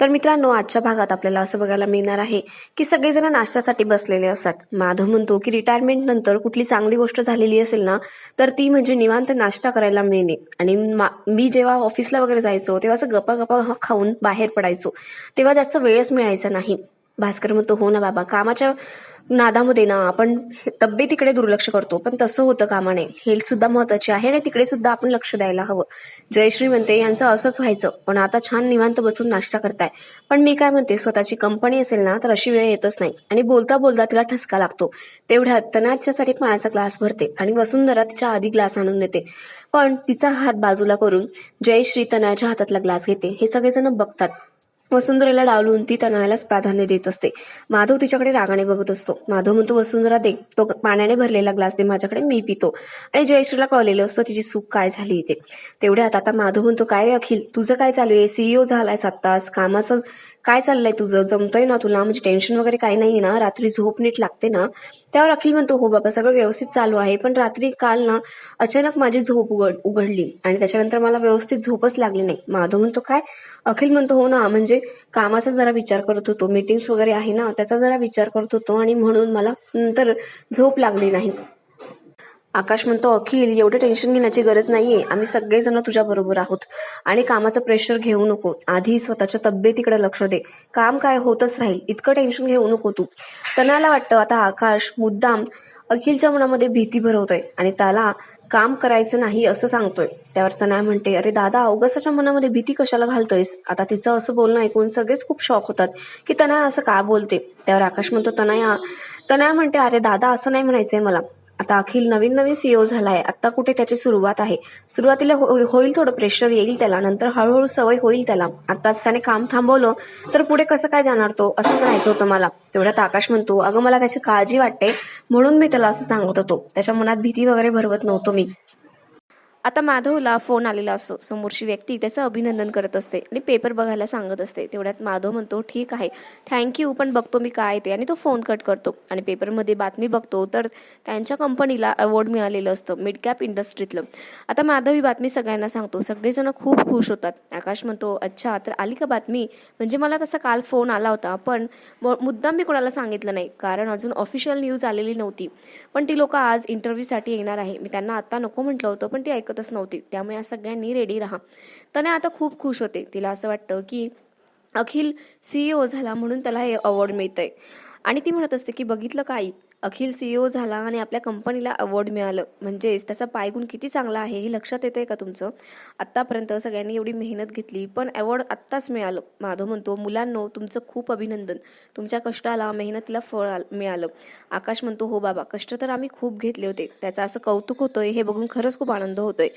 तर मित्रांनो आजच्या भागात आपल्याला असं बघायला मिळणार आहे की सगळेजण नाश्त्यासाठी बसलेले असतात. माधव म्हणतो की रिटायरमेंट नंतर कुठली चांगली गोष्ट झालेली असेल ना तर ती म्हणजे निवांत नाश्ता करायला मिळणे. आणि मा- मी जेव्हा ऑफिसला वगैरे जायचो तेव्हा असं गप्पा गप्पा खाऊन बाहेर पडायचो. तेव्हा जास्त वेळच मिळायचा नाही. भास्कर म्हणतो हो ना बाबा कामाच्या नादामध्ये ना आपण तब्येतीकडे दुर्लक्ष करतो पण तसं होतं कामा नये हेल्थ सुद्धा महत्वाची आहे आणि तिकडे सुद्धा आपण लक्ष द्यायला हवं. जयश्री म्हणते यांचं असंच व्हायचं पण आता छान निवांत बसून नाश्ता करताय. पण मी काय म्हणते स्वतःची कंपनी असेल ना तर अशी वेळ येतच नाही. आणि बोलता बोलता तिला ठसका लागतो. तेवढ्यात तनाच्यासाठी पाण्याचा ग्लास भरते आणि वसुंधरा तिच्या आधी ग्लास आणून देते. पण तिचा हात बाजूला करून जयश्री तनयाच्या हातातला ग्लास घेते. हे सगळेजण बघतात. वसुंधरेला डावलून ती तनयालाच प्राधान्य देत असते. माधव तिच्याकडे रागाने बघत असतो. माधव म्हणतो वसुंधरा दे तो पाण्याने भरलेला ग्लास दे माझ्याकडे मी पितो. आणि जयश्रीला कळलेलं असतं तिची चूक काय झाली ते तेवढ्यात आता माधव म्हणतो काय रे अखिल तुझं काय चालू आहे? सीईओ झालाय सात तास कामाचं काय चाललंय तुझं? जमतंय ना तुला? म्हणजे टेन्शन वगैरे काही नाही ना? रात्री झोप नीट लागते ना? त्यावर अखिल म्हणतो हो बाबा सगळं व्यवस्थित चालू आहे. पण रात्री काल ना अचानक माझी झोप उघड उघडली. आणि त्याच्यानंतर मला व्यवस्थित झोपच लागली नाही. माधव म्हणतो काय? अखिल म्हणतो हो ना म्हणजे कामाचा जरा विचार करत होतो. मीटिंग्स वगैरे आहे ना त्याचा जरा विचार करत होतो आणि म्हणून मला नंतर झोप लागली नाही. आकाश म्हणतो अखिल एवढं टेन्शन घेण्याची गरज नाहीये. आम्ही सगळेजण तुझ्या बरोबर आहोत. आणि कामाचं प्रेशर घेऊ नको. आधी स्वतःच्या तब्येतीकडे लक्ष दे. काम काय होतच राहील. इतकं टेन्शन घेऊ नको तू. तनाला वाटतं आता आकाश मुद्दाम अखिलच्या मनामध्ये भीती भरवतोय आणि त्याला काम करायचं नाही असं सांगतोय. त्यावर तनया म्हणते अरे दादा अवगसाच्या मनामध्ये भीती कशाला घालतोयस? आता तिचं असं बोलणं ऐकून सगळेच खूप शॉक होतात की तनया असं का बोलते? त्यावर आकाश म्हणतो तनया तनया म्हणते अरे दादा असं नाही म्हणायचंय मला. आता अखिल नवीन नवीन सीईओ झालाय. आता कुठे त्याची सुरुवात आहे? सुरुवातीला हो- होईल थोडं प्रेशर येईल त्याला. नंतर हळूहळू सवय होईल त्याला. आताच त्याने काम थांबवलं तर पुढे कसं काय जाणार तो? असं म्हणायचं होतं मला. तेवढ्यात आकाश म्हणतो अगं मला त्याची काळजी वाटते. म्हणून मी त्याला असं सांगत होतो. त्याच्या मनात भीती वगैरे भरवत नव्हतो मी. आता माधवला फोन आलेला असतो. समोरची व्यक्ती त्याचं अभिनंदन करत असते आणि पेपर बघायला सांगत असते. तेवढ्यात माधव म्हणतो ठीक आहे. थँक्यू पण बघतो मी काय ते. आणि तो फोन कट करतो. आणि पेपरमध्ये बातमी बघतो. तर त्यांच्या कंपनीला अवॉर्ड मिळालेलं असतं मिड कॅप इंडस्ट्रीतलं आता माधव ही बातमी सगळ्यांना सांगतो. सगळेजण खूप खुश होतात. आकाश म्हणतो अच्छा तर आली का बातमी? म्हणजे मला तसा काल फोन आला होता पण म- मुद्दाम मी कोणाला सांगितलं नाही. कारण अजून ऑफिशियल न्यूज आलेली नव्हती. पण ती लोक आज इंटरव्ह्यूसाठी येणार आहे. मी त्यांना आता नको म्हटलं होतं पण ती ऐकतच नव्हती. त्यामुळे या सगळ्यांनी रेडी राहा. त्याने आता खूप खुश होते. तिला असं वाटतं की अखिल सीईओ झाला म्हणून त्याला हे अवॉर्ड मिळतंय. आणि ती म्हणत असते की बघितलं काय अखिल सीईओ झाला आणि आपल्या कंपनीला अवॉर्ड मिळालं. म्हणजेच त्याचा पायगुण किती चांगला आहे हे लक्षात येतंय का तुमचं? आत्तापर्यंत सगळ्यांनी एवढी मेहनत घेतली पण अवॉर्ड आत्ताच मिळालं. माधव म्हणतो मुलांनो तुमचं खूप अभिनंदन. तुमच्या कष्टाला मेहनतीला फळ मिळालं. आकाश म्हणतो हो बाबा कष्ट तर आम्ही खूप घेतले होते. त्याचं असं कौतुक होतंय हे बघून खरंच खूप आनंद होतोय.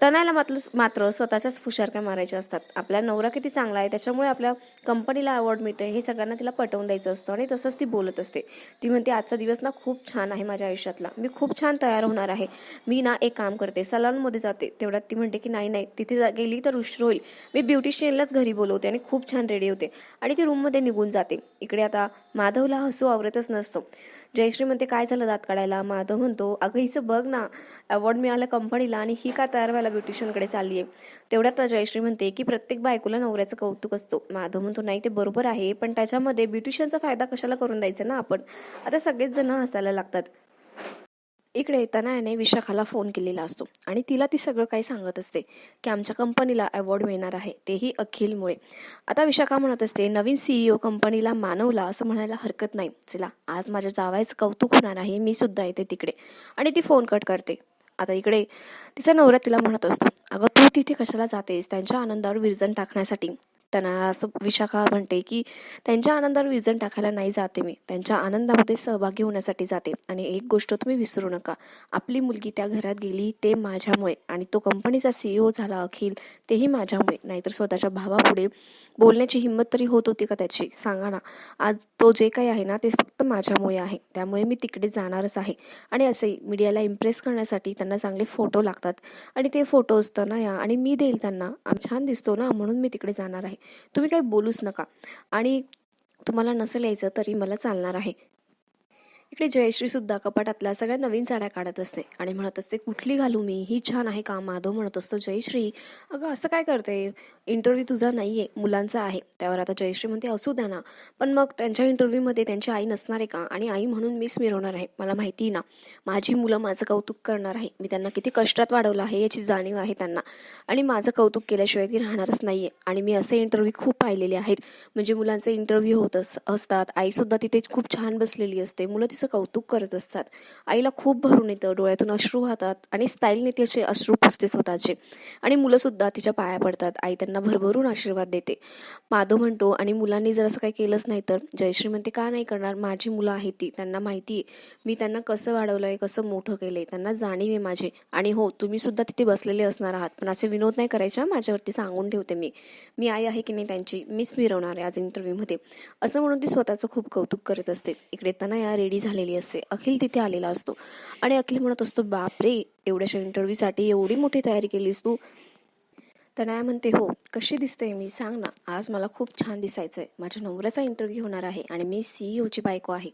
तनायला मात्र मात्र स्वतःच्याच फुशारक्या मारायच्या असतात. आपला नवरा किती चांगला आहे त्याच्यामुळे आपल्या कंपनीला अवॉर्ड मिळते हे सगळ्यांना तिला पटवून द्यायचं असतं आणि तसंच ती बोलत असते. ती म्हणते आजचा दिवस ना खूप छान आहे माझ्या आयुष्यातला. मी खूप छान तयार होणार आहे. मी ना एक काम करते सलॉनमध्ये जाते. तेवढ्यात ती म्हणते की नाही नाही तिथे गेली तर उशीर होईल. मी ब्युटिशियनलाच घरी बोलवते आणि खूप छान रेडी होते. आणि ती रूममध्ये निघून जाते. इकडे आता माधवला हसू आवरतच नसतं. जयश्री म्हणते काय झालं दात काढायला? माधव म्हणतो अगं हिचं बघ ना अवॉर्ड मिळालं कंपनीला आणि ही का तयार व्हायला ब्युटिशियनकडे चालली आहे तेवढ्यात जयश्री म्हणते की प्रत्येक बायकोला नवऱ्याचं कौतुक असतो. माधव म्हणतो नाही ते बरोबर आहे पण त्याच्यामध्ये ब्युटिशियनचा फायदा कशाला करून द्यायचा ना आपण? आता सगळेच जण हसायला लागतात. इकडे तनायाने विशाखाला फोन केलेला असतो आणि तिला ती सगळं काही सांगत असते की आमच्या कंपनीला अवॉर्ड मिळणार आहे तेही अखिलमुळे. आता विशाखा म्हणत असते नवीन सीईओ कंपनीला मानवला असं म्हणायला हरकत नाही. चला आज माझ्या जावायचं कौतुक होणार आहे मी सुद्धा येते तिकडे. आणि ती फोन कट करते. आता इकडे तिचा नवरा तिला म्हणत असतो अगं तू तिथे कशाला जातेस? त्यांच्या आनंदावर विरजण टाकण्यासाठी. त्यांना असं विशाखा म्हणते की त्यांच्या आनंदावर विजन टाकायला नाही जाते मी. त्यांच्या आनंदामध्ये सहभागी होण्यासाठी जाते. आणि एक गोष्ट तुम्ही विसरू नका. आपली मुलगी त्या घरात गेली ते माझ्यामुळे. आणि तो कंपनीचा सीईओ झाला अखिल तेही माझ्यामुळे. नाहीतर स्वतःच्या भावापुढे बोलण्याची हिंमत तरी होत होती का त्याची? सांगा ना. आज तो जे काही आहे ना ते फक्त माझ्यामुळे आहे. त्यामुळे मी तिकडे जाणारच आहे. आणि असे मीडियाला इम्प्रेस करण्यासाठी त्यांना चांगले फोटो लागतात. आणि ते फोटो असतं ना या आणि मी देईल त्यांना. छान दिसतो ना म्हणून मी तिकडे जाणार आहे. तुम्ही काही बोलूच नका. आणि तुम्हाला नसेल यायचं तरी मला चालणार आहे. इकडे जयश्री सुद्धा कपाटातल्या सगळ्या नवीन साड्या काढत असते आणि म्हणत असते कुठली घालू मी? ही छान आहे का? माधव म्हणत असतो जयश्री अगं असं काय करते? इंटरव्ह्यू तुझा नाही आहे मुलांचा आहे. त्यावर आता जयश्री म्हणते असू द्या ना. पण मग त्यांच्या इंटरव्ह्यूमध्ये त्यांची आई नसणार आहे का? आणि आई म्हणून मीच मिरवणार आहे. मला माहिती आहे ना माझी मुलं माझं कौतुक करणार आहे. मी त्यांना किती कष्टात वाढवलं आहे याची जाणीव आहे त्यांना. आणि माझं कौतुक केल्याशिवाय ती राहणारच नाही आहे आणि मी असे इंटरव्ह्यू खूप पाहिलेले आहेत. म्हणजे मुलांचे इंटरव्ह्यू होत अस असतात. आईसुद्धा तिथे खूप छान बसलेली असते. मुलं तिचं कौतुक करत असतात. आईला खूप भरून येतं. डोळ्यातून अश्रू वाहतात. आणि स्टाईलने ती असे अश्रू पुसते स्वतःचे. आणि मुलंसुद्धा तिच्या पाया पडतात. आई त्यांना भरभरून आशीर्वाद देते. माधव म्हणतो आणि मुलांनी जर असं काही केलंच नाही तर? जयश्री म्हणते का नाही करणार? माझी मुलं आहेत ती. त्यांना माहिती आहे. मी त्यांना कसं वाढवलं आहे कसं मोठं केलं आहे त्यांना जाणीव आहे माझी. आणि हो तुम्ही सुद्धा तिथे बसलेले असणार आहात. पण असे विनोद नाही करायचा माझ्यावरती सांगून ठेवते मी. मी आई आहे की नाही त्यांची? मीच मिरवणार आहे आज इंटरव्ह्यूमध्ये असं म्हणून ती स्वतःचं खूप कौतुक करत असते. इकडे तनया रेडी झालेली असते. अखिल तिथे आलेला असतो. आणि अखिल म्हणत असतो बापरे! एवढ्याशा इंटरव्ह्यूसाठी एवढी मोठी तयारी केलीस तू. तनया म्हणते हो कशी दिसते मी? सांग ना. आज मला खूप छान दिसायचं आहे माझ्या नवऱ्याचा इंटरव्ह्यू होणार आहे आणि मी सीईओची बायको आहे.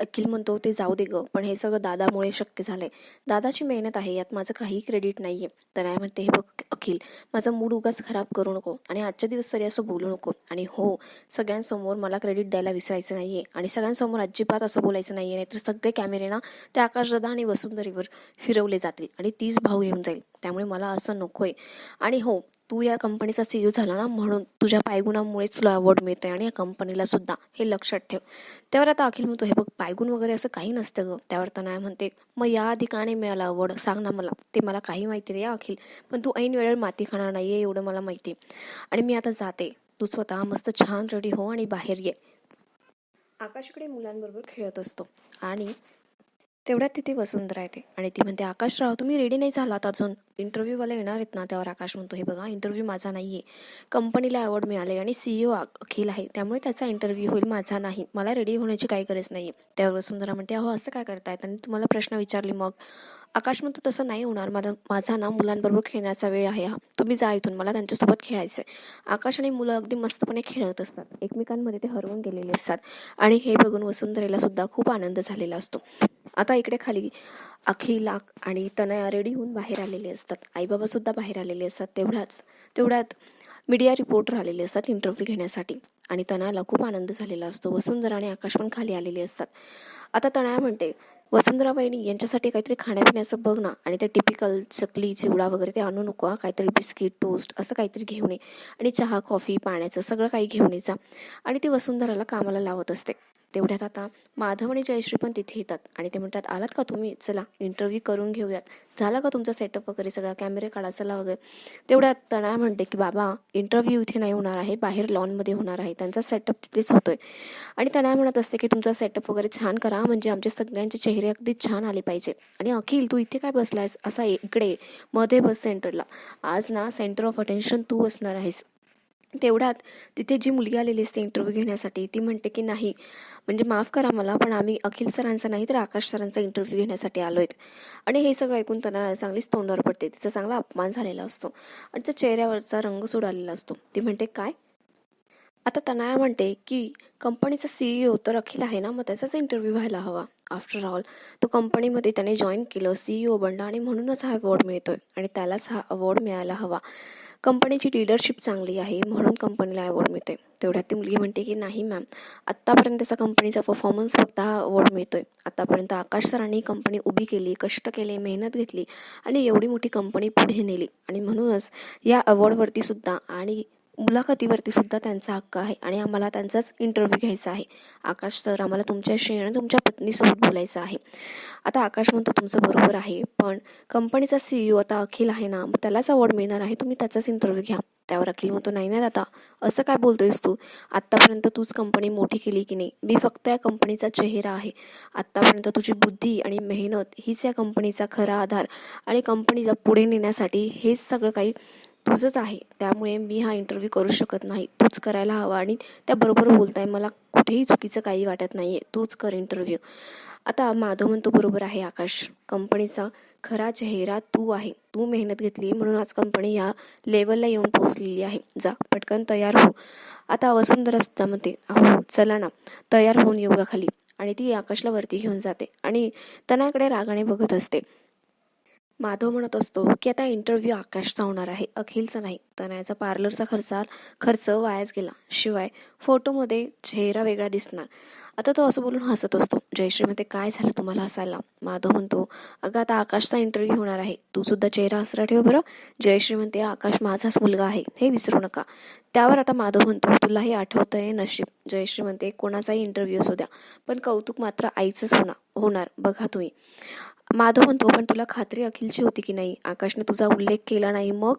अखिल म्हणतो ते जाऊ दे गं पण हे सगळं दादामुळे शक्य झालंय. दादाची मेहनत आहे यात माझं काही क्रेडिट नाही आहे तनया म्हणते हे बघ अखिल माझा मूड उगाच खराब करू नको आणि आजच्या दिवस तरी असं बोलू नको. आणि हो सगळ्यांसमोर मला क्रेडिट द्यायला विसरायचं नाही आहे आणि सगळ्यांसमोर अजिबात असं बोलायचं नाही आहे नाहीतर सगळे कॅमेरे ना त्या आकाशदादा आणि वसुंधरीवर फिरवले जातील आणि तीच भाव येऊन जाईल. त्यामुळे मला असं नको आहे आणि हो तू या कंपनीचा सीईओ झाला ना म्हणून तुझ्या पायगुणामुळेच तुला अवॉर्ड मिळतंय आणि या कंपनीला सुद्धा हे लक्षात ठेव. त्यावर आता अखिल म्हणतो हे बघ पायगुण वगैरे असं काही नसतं ग. त्यावर तर नाही म्हणते मग या आधी का नाही मिळाला अवॉर्ड सांग ना मला. ते मला काही माहिती नाही अखिल. पण तू ऐन वेळेवर माती खाणार नाही आहे एवढं मला माहिती. आहे. आणि मी आता जाते. तू स्वतः मस्त छान रेडी हो आणि बाहेर ये. आकाशकडे मुलांबरोबर खेळत असतो. आणि तेवढ्यात तिथे वसुंधरा येते आणि ती म्हणते आकाशराव तुम्ही रेडी नाही झालात अजून. इंटरव्ह्यूवाले येणार आहेत ना त्यावर. आकाश म्हणतो हे बघा इंटरव्ह्यू माझा नाही आहे कंपनीला अवॉर्ड मिळाले आणि सीईओ अखिल आहे. त्यामुळे त्याचा इंटरव्ह्यू होईल माझा नाही. मला रेडी होण्याची काही गरज नाही आहे त्यावर वसुंधरा म्हणते अहो असं काय करतायत? आणि तुम्हाला प्रश्न विचारले मग? आकाश म्हणतो तसं नाही होणार. माझा माझा ना मुलांबरोबर खेळण्याचा वेळ आहे हा. तुम्ही जा इथून. मला त्यांच्यासोबत खेळायचं आहे आकाश आणि मुलं अगदी मस्तपणे खेळत असतात. एकमेकांमध्ये ते हरवून गेलेले असतात. आणि हे बघून वसुंधरेला सुद्धा खूप आनंद झालेला असतो. आता इकडे खाली अखिल आणि तनया रेडी होऊन बाहेर आलेले असतात. आईबाबा सुद्धा बाहेर आलेले असतात. तेवढ्याच तेवढ्यात मीडिया रिपोर्टर आलेले असतात इंटरव्ह्यू घेण्यासाठी. आणि तनयाला खूप आनंद झालेला असतो. वसुंधरा आणि आकाश पण खाली आलेले असतात. आता तनया म्हणते वसुंधरा वहिनी यांच्यासाठी काहीतरी खाण्यापिण्याचं बघ ना. आणि ते टिपिकल चकली चिवडा वगैरे ते आणू नको काहीतरी बिस्किट टोस्ट असं काहीतरी घेऊन ये. आणि चहा कॉफी पाण्याचं सगळं काही घेऊन ये जा. आणि ती वसुंधराला कामाला लावत असते. तेवढ्यात आता माधव आणि जयश्री पण तिथे येतात. आणि ते म्हणतात आलात का तुम्ही? चला इंटरव्ह्यू करून घेऊयात. झाला का तुमचा सेटअप वगैरे सगळा? कॅमेरे काढा चला वगैरे. तेवढ्यात तणा म्हणते की बाबा इंटरव्ह्यू इथे नाही होणार आहे बाहेर लॉनमध्ये होणार आहे. त्यांचा सेटअप तिथेच होतोय. आणि तणा म्हणत असते की तुमचा सेटअप वगैरे छान करा म्हणजे आमचे सगळ्यांचे चेहरे अगदी छान आले पाहिजे. आणि अखिल तू इथे काय बसलायस? असा इकडे मध्ये बस सेंटरला आज ना सेंटर ऑफ अटेन्शन तू असणार आहेस. तेवढ्यात तिथे जी मुलगी आलेली असते इंटरव्ह्यू घेण्यासाठी ती म्हणते की नाही म्हणजे माफ करा मला पण आम्ही अखिल सरांचा नाही तर आकाश सरांचा इंटरव्ह्यू घेण्यासाठी आलो आहेत आणि हे सगळं ऐकून त्यांना चांगलीच तोंडावर पडते. तिचा चांगला अपमान झालेला असतो. आणि त्या चेहऱ्यावरचा रंग सोडालेला असतो. ती म्हणते काय? आता तनाया म्हणते की कंपनीचा सीईओ तर अखिल आहे ना मग त्याचाच इंटरव्ह्यू व्हायला हवा. आफ्टर ऑल तो कंपनीमध्ये त्याने जॉईन केलं सीईओ बनला आणि म्हणूनच हा अवॉर्ड मिळतोय आणि त्यालाच हा अवॉर्ड मिळायला हवा. कंपनीची लिडरशिप चांगली आहे म्हणून कंपनीला अवॉर्ड मिळते तेवढ्यात ती मुलगी म्हणते की नाही मॅम आत्तापर्यंत त्याचा कंपनीचा परफॉर्मन्स फक्त हा अवॉर्ड मिळतोय. आत्तापर्यंत आकाश सरांनी कंपनी उभी केली कष्ट केले मेहनत घेतली आणि एवढी मोठी कंपनी पुढे नेली आणि म्हणूनच या अवॉर्डवरती सुद्धा आणि मुलाखतीवरती सुद्धा त्यांचा हक्क आहे आणि आम्हाला त्यांचाच इंटरव्ह्यू घ्यायचा आहे. आकाश सर आम्हाला तुमच्याशी आणि तुमच्या पत्नीसोबत बोलायचं आहे. आता आकाश म्हणतो तुमचं बरोबर आहे पण कंपनीचा सीईओ आता अखिल आहे ना मग त्यालाच अवॉर्ड मिळणार आहे तुम्ही त्याचाच इंटरव्ह्यू घ्या. त्यावर अखिल म्हणतो नाही ना दादा असं काय बोलतोयस तू? आत्तापर्यंत तूच कंपनी मोठी केली की नाही? मी फक्त या कंपनीचा चेहरा आहे. आत्तापर्यंत तुझी बुद्धी आणि मेहनत हीच या कंपनीचा खरा आधार आणि कंपनीला पुढे नेण्यासाठी हेच सगळं काही तुझंच आहे. त्यामुळे मी हा इंटरव्ह्यू करू शकत नाही. तूच करायला हवा आणि त्याबरोबर बोलताय मला कुठेही चुकीचं काही वाटत नाही आहे तूच कर इंटरव्ह्यू आता माधव म्हणतो बरोबर आहे आकाश. कंपनीचा खरा चेहरा तू आहे. तू मेहनत घेतली म्हणून आज कंपनी या लेवलला येऊन पोहोचलेली आहे. जा पटकन तयार हो. आता वसुंधरा सुद्धा म्हणते अहो चला ना. तयार होऊन योगाखाली आणि ती आकाशला वरती घेऊन जाते आणि तनाकडे रागाने बघत असते. माधव म्हणत असतो की आता इंटरव्ह्यू आकाशचा होणार आहे. अखिलचा नाही. तनयाचा पार्लरचा खर्चा खर्च वायाच गेला. शिवाय फोटोमध्ये चेहरा वेगळा दिसणार. आता तो असं बोलून हसत असतो. जयश्रीमध्ये काय झालं तुम्हाला हसायला? माधव म्हणतो अगं आता आकाशचा इंटरव्ह्यू होणार आहे. तू सुद्धा चेहरा हसरा ठेव बरं. जयश्री म्हणते आकाश माझाच मुलगा आहे. हे विसरू नका. त्यावर आता माधव म्हणतो तुलाही आठवतं आहे नशीब. जयश्री म्हणते कोणाचाही इंटरव्ह्यू असू द्या. पण कौतुक मात्र आईचंच होणार होणार. बघा तुम्ही. माधव म्हणतो पण तुला खात्री अखिलची होती की नाही? आकाशने तुझा उल्लेख केला नाही मग?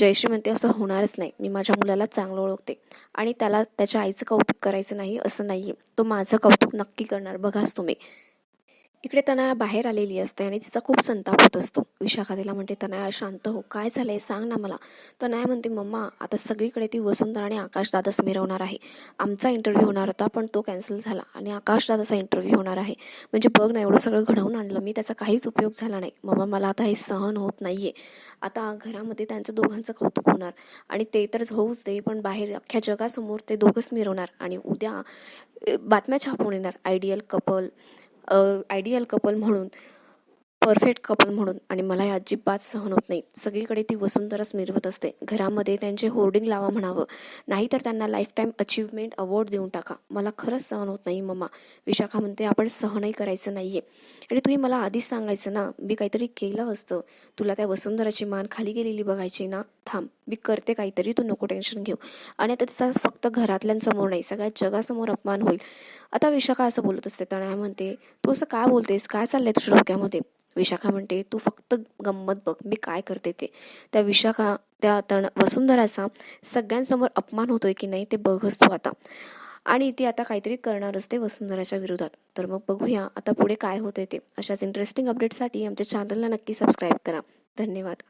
जयश्री म्हणते असं होणारच नाही. मी माझ्या मुलाला चांगलं ओळखते. आणि त्याला त्याच्या आईचं कौतुक करायचं नाही असं नाही आहे तो माझं कौतुक नक्की करणार. बघाच तुम्ही. इकडे तनया बाहेर आलेली असते आणि तिचा खूप संताप होत असतो. विशाखा तिला म्हणते तनया शांत हो. काय झालंय? सांग ना मला. तनया म्हणते मम्मा आता सगळीकडे ती वसुंधरा आणि आकाशदादाच मिरवणार आहे. आमचा इंटरव्ह्यू होणार होता पण तो कॅन्सल झाला आणि आकाशदादाचा इंटरव्ह्यू होणार आहे. म्हणजे बघ ना एवढं सगळं घडवून आणलं. मी त्याचा काहीच उपयोग झाला नाही. मम्मा मला आता हे सहन होत नाहीये. आता घरामध्ये त्यांचं दोघांचं कौतुक होणार आणि ते तर होऊच दे पण बाहेर अख्ख्या जगासमोर ते दोघंच मिरवणार आणि उद्या बातम्या छापून येणार. आयडियल कपल आयडियल कपल म्हणून. परफेक्ट कपल म्हणून आणि मला हे अजिबात सहन होत नाही. सगळीकडे ती वसुंधराच मिरवत असते. घरामध्ये त्यांचे होर्डिंग लावा म्हणावं. नाहीतर त्यांना लाईफ टाईम अचीवमेंट अवॉर्ड देऊन टाका. मला खरंच सहन होत नाही मम्मा. विशाखा म्हणते आपण सहनही करायचं नाहीये. आणि तुम्ही मला आधीच सांगायचं ना? मी काहीतरी केलं असतं. तुला त्या वसुंधराची मान खाली गेलेली बघायची ना? थांब. मी करते काहीतरी. तू नको टेन्शन घेऊ. आणि आता तिचा फक्त घरातल्यांसमोर नाही. सगळ्या जगासमोर अपमान होईल. आता विशाखा असं बोलत असते. तणया म्हणते तू असं काय बोलतेस? काय चाललंय तुझ्या डोक्यामध्ये? विशाखा म्हणते तू फक्त गंमत बघ मी काय करते ते. त्या विशाखा त्या तण वसुंधराचा सगळ्यांसमोर अपमान होतोय की नाही ते बघच तू आता. आणि ती आता काहीतरी करणार असते वसुंधराच्या विरोधात. तर मग बघूया आता पुढे काय होते ते. अशाच इंटरेस्टिंग अपडेटसाठी आमच्या चॅनलला नक्की सबस्क्राईब करा. धन्यवाद.